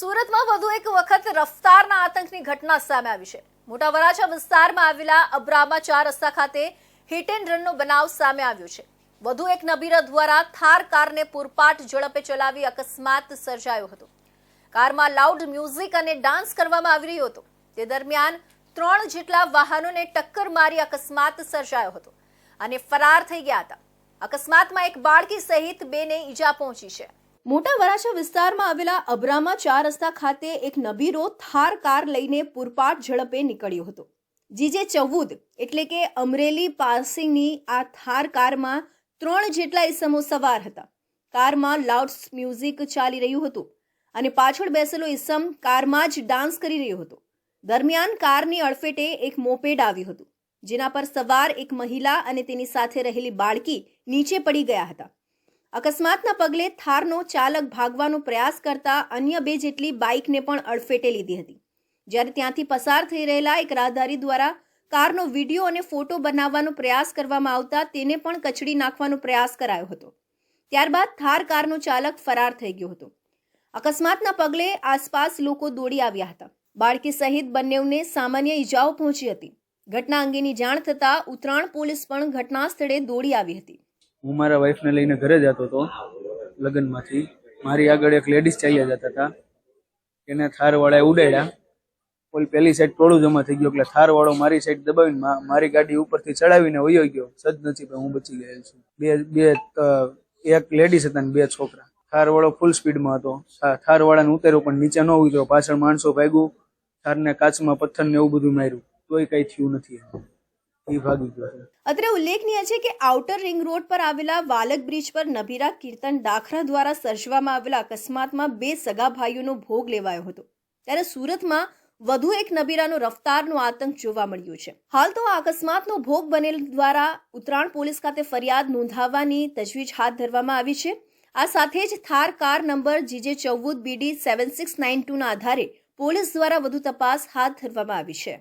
સુરતમાં વધુ એક વખત રફતારના આતંકની ઘટના સામે આવી છે. મોટા વરાછા વિસ્તારમાં આવેલા અબ્રામા ચાર રસ્તા ખાતે હિટ એન્ડ રનનો બનાવ સામે આવ્યો છે. વધુ એક નબીરા દ્વારા થાર કારને પૂરપાટ ઝડપે ચલાવી અકસ્માત સર્જાયો હતો. કારમાં લાઉડ મ્યુઝિક અને ડાન્સ કરવામાં આવી રહ્યો હતો. તે દરમિયાન ત્રણ જેટલા વાહનોને ટક્કર મારી અકસ્માત સર્જાયો હતો અને ફરાર થઈ ગયા હતા. અકસ્માતમાં એક બાળકી સહિત બેને ઈજા પહોંચી છે. મોટા વરાછા વિસ્તારમાં આવેલા અબ્રામા ચાર રસ્તા ખાતે એક નબીરો થાર કાર લઈને પૂરપાટ ઝડપે નીકળ્યો હતો. જીજે ચૌદ એટલે કે અમરેલી પાસિંગની આ થાર કારમાં ત્રણ જેટલા ઈસમો સવાર હતા. કારમાં લાઉડ મ્યુઝિક ચાલી રહ્યું હતું અને પાછળ બેસેલો ઈસમ કારમાં જ ડાન્સ કરી રહ્યો હતો. દરમિયાન કારની અડફેટે એક મોપેડ આવ્યું હતું, જેના પર સવાર એક મહિલા અને તેની સાથે રહેલી બાળકી નીચે પડી ગયા હતા. અકસ્માતના પગલે થારનો ચાલક ભાગવાનો પ્રયાસ કરતા અન્ય બે જેટલી બાઇકને પણ અડફેટે લીધી હતી. જ્યારે ત્યાંથી પસાર થઈ રહેલા એક રાહદારી દ્વારા કારનો વીડિયો અને ફોટો બનાવવાનો પ્રયાસ કરવામાં આવતા તેને પણ કચડી નાખવાનો પ્રયાસ કરાયો હતો. ત્યારબાદ થાર કારનો ચાલક ફરાર થઈ ગયો હતો. અકસ્માતના પગલે આસપાસ લોકો દોડી આવ્યા હતા. બાળકી સહિત બંનેઓને સામાન્ય ઈજાઓ પહોંચી હતી. ઘટના અંગેની જાણ થતાં ઉત્તરાયણ પોલીસ પણ ઘટના સ્થળે દોડી આવી હતી. હું મારા વાઈફને લઈને ઘરે જતો હતો, લગ્નમાંથી. મારી આગળ એક લેડીઝ ચાલ્યા જતા હતા. એને થારવાળાએ ઉડાડ્યા. ઓલી પેલી સાઈડ ટોળું જમા થઈ ગયું. એટલે થારવાળો મારી સાઈડ દબાવીને મારી ગાડી ઉપરથી ચડાવીને વયો ગયો. સદનસીબે હું બચી ગયેલ છું. બે બે એક લેડીઝ હતા ને બે છોકરા. થારવાળો ફૂલ સ્પીડમાં હતો. થારવાળાને ઉતર્યો, પણ નીચે ન ઉતર્યો. પાછળ માણસો ભાગ્યું. થારને કાચમાં પથ્થર ને એવું બધું માર્યું. તોય કઈ થયું નથી અત્રે ઉલ્લેખનીય છે કે આઉટર રિંગ રોડ પર આવેલા વાલક બ્રિજ પર નબીરા કીર્તન દાખરા દ્વારા સર્જવામાં આવેલા અકસ્માતમાં બે સગા ભાઈઓનો ભોગ લેવાયો હતો. ત્યારે સુરતમાં વધુ એક નબીરાનો રફતારનો આતંક જોવા મળ્યો છે. હાલ તો આ અકસ્માતનો ભોગ બનેલ દ્વારા ઉત્તરાયણ પોલીસ ખાતે ફરિયાદ નોંધાવવાની તજવીજ હાથ ધરવામાં આવી છે. આ સાથે જ થાર કાર નંબર જીજે ચૌદ બીડી સેવન સિક્સ નાઇન ટુના આધારે પોલીસ દ્વારા વધુ તપાસ હાથ ધરવામાં આવી છે.